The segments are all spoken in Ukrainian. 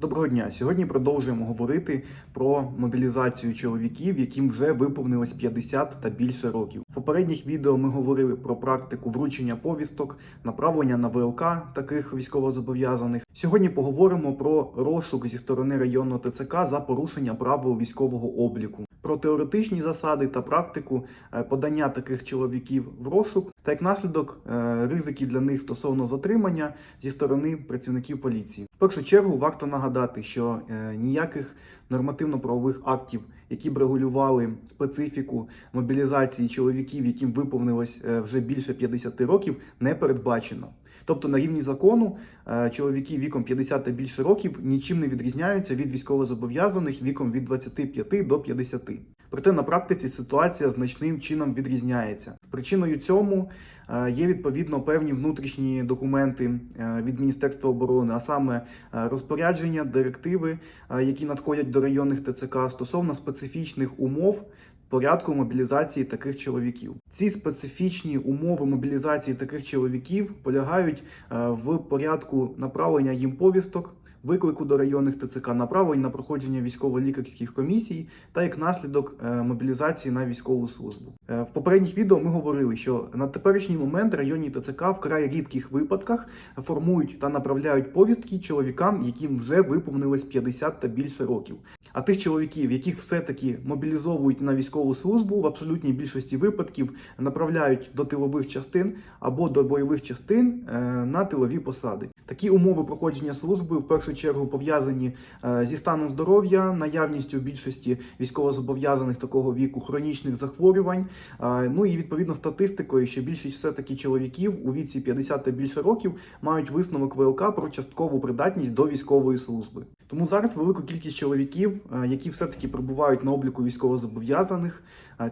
Доброго дня. Сьогодні продовжуємо говорити про мобілізацію чоловіків, яким вже виповнилось 50 та більше років. В попередніх відео ми говорили про практику вручення повісток, направлення на ВЛК таких військовозобов'язаних. Сьогодні поговоримо про розшук зі сторони районного ТЦК за порушення правил військового обліку. Про теоретичні засади та практику е, подання таких чоловіків в розшук, та як наслідок е, ризики для них стосовно затримання зі сторони працівників поліції. В першу чергу варто нагадати, що е, ніяких нормативно-правових актів, які б регулювали специфіку мобілізації чоловіків, яким виповнилось вже більше 50 років, не передбачено. Тобто на рівні закону е, чоловіки віком 50 та більше років нічим не відрізняються від військовозобов'язаних віком від 25 до 50. Проте на практиці ситуація значним чином відрізняється. Причиною цьому е, є відповідно певні внутрішні документи е, від Міністерства оборони, а саме е, розпорядження, директиви, які надходять до районних ТЦК стосовно специфічних умов. Порядку мобілізації таких чоловіків. Ці специфічні умови мобілізації таких чоловіків полягають в порядку направлення їм повісток, виклику до районних ТЦК, направлень на проходження військово-лікарських комісій та як наслідок е, мобілізації на військову службу. Е, В попередніх відео ми говорили, що на теперішній момент районні ТЦК в край рідких випадках формують та направляють повістки чоловікам, яким вже виповнилось 50 та більше років. А тих чоловіків, яких все-таки мобілізовують на військову службу, в абсолютній більшості випадків направляють до тилових частин або до бойових частин е, на тилові посади. Такі умови проходження служби в першу чергу пов'язані е, зі станом здоров'я, наявністю більшості військовозобов'язаних такого віку хронічних захворювань. е, Ну і відповідно статистикою, що більшість все таки чоловіків у віці 50 та більше років мають висновок ВЛК про часткову придатність до військової служби. Тому зараз велику кількість чоловіків, е, які все-таки перебувають на обліку військовозобов'язаних,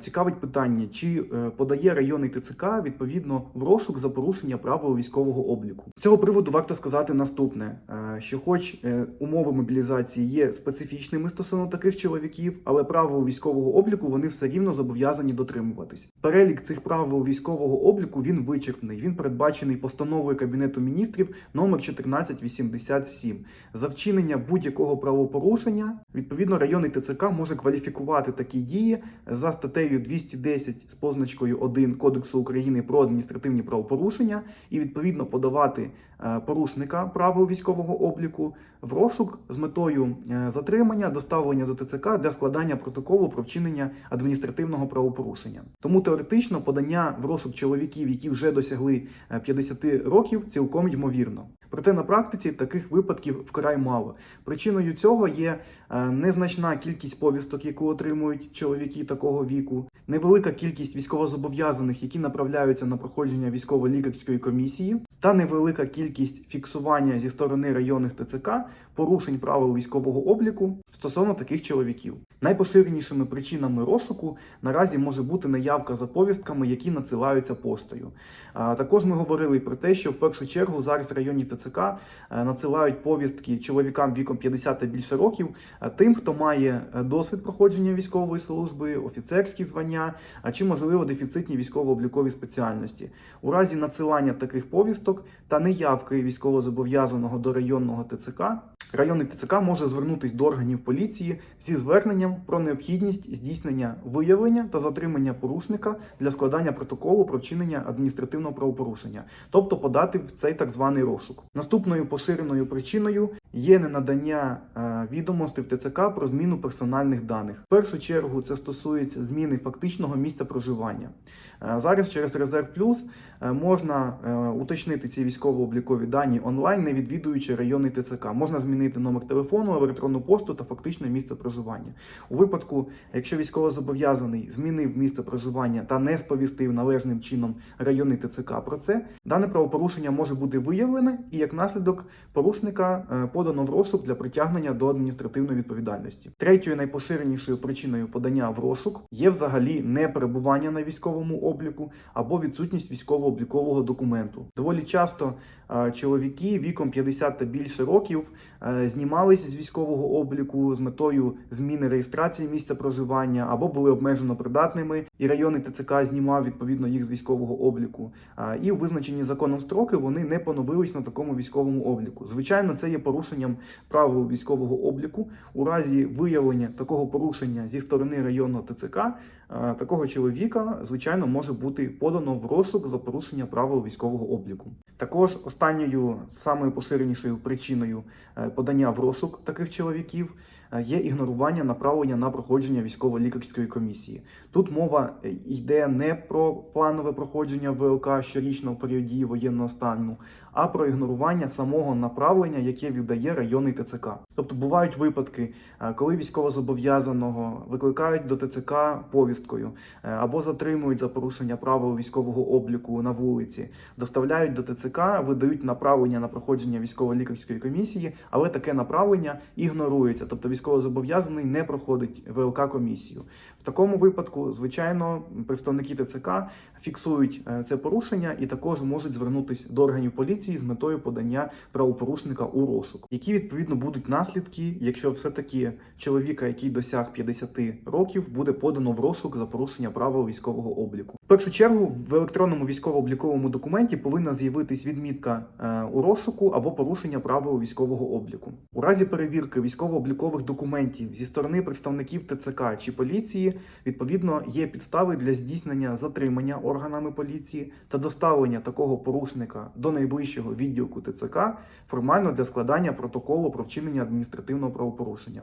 цікавить питання, чи подає районний ТЦК відповідно в розшук за порушення правил військового обліку. З цього приводу варто сказати наступне: е, що, хоч е, умови мобілізації є специфічними стосовно таких чоловіків, але правил військового обліку вони все рівно зобов'язані дотримуватись. Перелік цих правил військового обліку він вичерпний. Він передбачений постановою Кабінету міністрів номер 1487. За вчинення будь-якого правопорушення відповідно районний ТЦК може кваліфікувати такі дії за статтею 210 з позначкою 1 Кодексу України про адміністративні правопорушення і відповідно подавати е, порушника правил військового обліку в розшук з метою е, затримання, доставлення до ТЦК для складання протоколу про вчинення адміністративного правопорушення. Тому теоретично подання в розшук чоловіків, які вже досягли е, 50 років, цілком ймовірно. Проте на практиці таких випадків вкрай мало. Причиною цього є е, незначна кількість повісток, яку отримують чоловіки такого віку, невелика кількість військовозобов'язаних, які направляються на проходження військово-лікарської комісії, та невелика кількість фіксування зі сторони районних ТЦК порушень правил військового обліку стосовно таких чоловіків. Найпоширенішими причинами розшуку наразі може бути неявка за повістками, які надсилаються поштою. Також ми говорили про те, що в першу чергу зараз районні ТЦК е, надсилають повістки чоловікам віком 50 та більше років, е, тим, хто має е, досвід проходження військової служби, офіцерські звання, а чи можливо дефіцитні військово-облікові спеціальності. У разі надсилання таких повісток та неявки військовозобов'язаного до районного ТЦК. Районний ТЦК може звернутися до органів поліції зі зверненням про необхідність здійснення виявлення та затримання порушника для складання протоколу про вчинення адміністративного правопорушення, тобто подати в цей так званий розшук. Наступною поширеною причиною є ненадання е, відомостей в ТЦК про зміну персональних даних. В першу чергу це стосується зміни фактичного місця проживання. Е, Зараз через Резерв Плюс е, можна е, уточнити ці військово-облікові дані онлайн, не відвідуючи районний ТЦК. Можна змінити номер телефону, електронну пошту та фактичне місце проживання. У випадку, якщо військовозобов'язаний змінив місце проживання та не сповістив належним чином районний ТЦК про це, дане правопорушення може бути виявлене і як наслідок порушника подано в розшук для притягнення до адміністративної відповідальності. Третьою найпоширенішою причиною подання в розшук є взагалі неперебування на військовому обліку або відсутність військово-облікового документу. Доволі часто е, чоловіки віком 50 та більше років е, знімалися з військового обліку з метою зміни реєстрації місця проживання або були обмежено придатними, і районний ТЦК знімав відповідно їх з військового обліку. Е, І у визначені законом строки вони не поновились на такому військовому обліку. Звичайно, це є порушенням правил військового обліку. У разі виявлення такого порушення зі сторони районного ТЦК е, такого чоловіка, звичайно, може бути подано в розшук за порушення правил військового обліку. Також останньою самою поширенішою причиною е, подання в розшук таких чоловіків е, є ігнорування направлення на проходження військово-лікарської комісії. Тут мова йде не про планове проходження ВЛК щорічно в період дії воєнного стану, а про ігнорування самого направлення, яке віддає районний ТЦК. Тобто бувають випадки, е, коли військовозобов'язаного викликають до ТЦК повісткою е, або затримують за порушення правил військового обліку на вулиці, доставляють до ТЦК, видають направлення на проходження військово-лікарської комісії, але таке направлення ігнорується. Тобто військовозобов'язаний не проходить ВЛК комісію. В такому випадку, звичайно, представники ТЦК фіксують е, це порушення і також можуть звернутися до органів поліції з метою подання правопорушника у розшук. Які відповідно будуть наслідки, якщо все-таки чоловіка, який досяг 50 років, буде подано в розшук за порушення правил військового обліку. В першу чергу в електронному військово-обліковому документі повинна з'явитись відмітка е, у розшуку або порушення правил військового обліку. У разі перевірки військово-облікових документів зі сторони представників ТЦК чи поліції, відповідно, є підстави для здійснення затримання органами поліції та доставлення такого порушника до найближчого відділку ТЦК формально для складання протоколу про вчинення адміністративного правопорушення.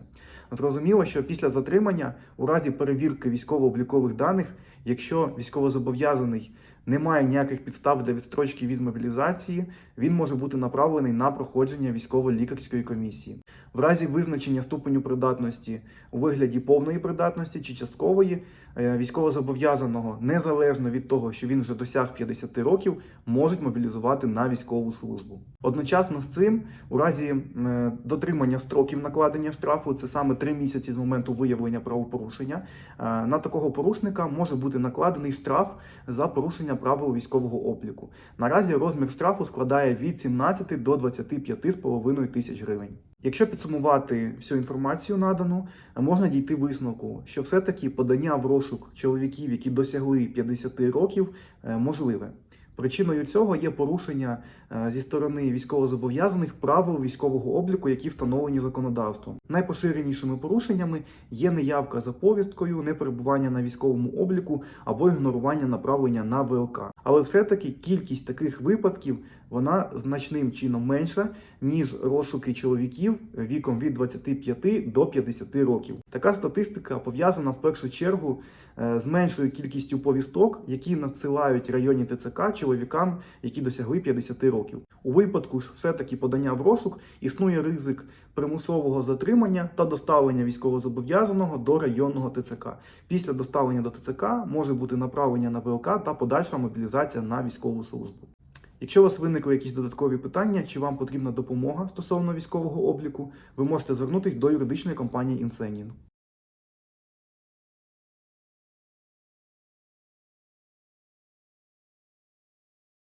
Зрозуміло, що після затримання, у разі перевірки військово-облікових даних, якщо військовозобов'язаний не має ніяких підстав для відстрочки від мобілізації, він може бути направлений на проходження військово-лікарської комісії. В разі визначення ступеню придатності у вигляді повної придатності чи часткової е, військовозобов'язаного, незалежно від того, що він вже досяг 50 років, можуть мобілізувати на військову службу. Одночасно з цим, у разі е, дотримання строків накладення штрафу, це саме 3 місяці з моменту виявлення правопорушення, е, на такого порушника може бути накладений штраф за порушення правил військового обліку. Наразі розмір штрафу складає від 17 до 25,5 тисяч гривень. Якщо підсумувати всю інформацію надану, можна дійти висновку, що все-таки подання в розшук чоловіків, які досягли 50 років, е, можливе. Причиною цього є порушення е, зі сторони військовозобов'язаних правил військового обліку, які встановлені законодавством. Найпоширенішими порушеннями є неявка за повісткою, неперебування на військовому обліку або ігнорування направлення на ВЛК. Але все-таки кількість таких випадків вона значним чином менша, ніж розшуки чоловіків віком від 25 до 50 років. Така статистика пов'язана в першу чергу е, з меншою кількістю повісток, які надсилають районні ТЦК чоловікам, які досягли 50 років. У випадку ж все-таки подання в розшук існує ризик примусового затримання та доставлення військовозобов'язаного до районного ТЦК. Після доставлення до ТЦК може бути направлення на ВЛК та подальша мобілізація на військову службу. Якщо у вас виникли якісь додаткові питання, чи вам потрібна допомога стосовно військового обліку, ви можете звернутися до юридичної компанії Інсенін.